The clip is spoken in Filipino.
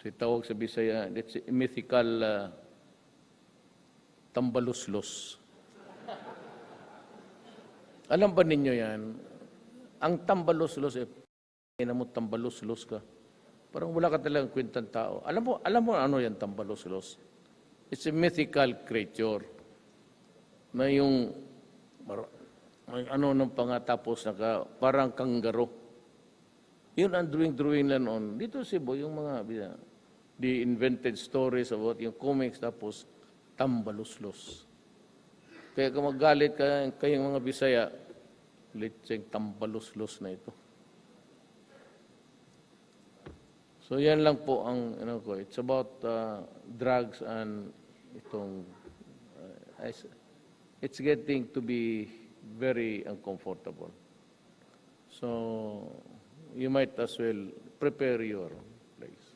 So itawag sa Bisaya, it's a mythical uh, tambaluslos. Alam ba ninyo yan? Ang tambaluslos, eh, ina mo tambaluslos ka. Parang wala ka talagang kwentang tao. Alam mo, alam mo ano yan tambaluslos? It's a mythical creature. May yung, ano nung pangatapos na ka, parang kanggaro. Yun ang drawing-drawing lang on. Dito sa Cebu, yung mga, the invented stories about yung comics, tapos tambaluslos. Kaya kung magalit ka, kayong mga Bisaya, litseng tambaluslos na ito. So yan lang po ang ano ko. It's about uh, drugs and itong uh, it's getting to be very uncomfortable. So you might as well prepare your place.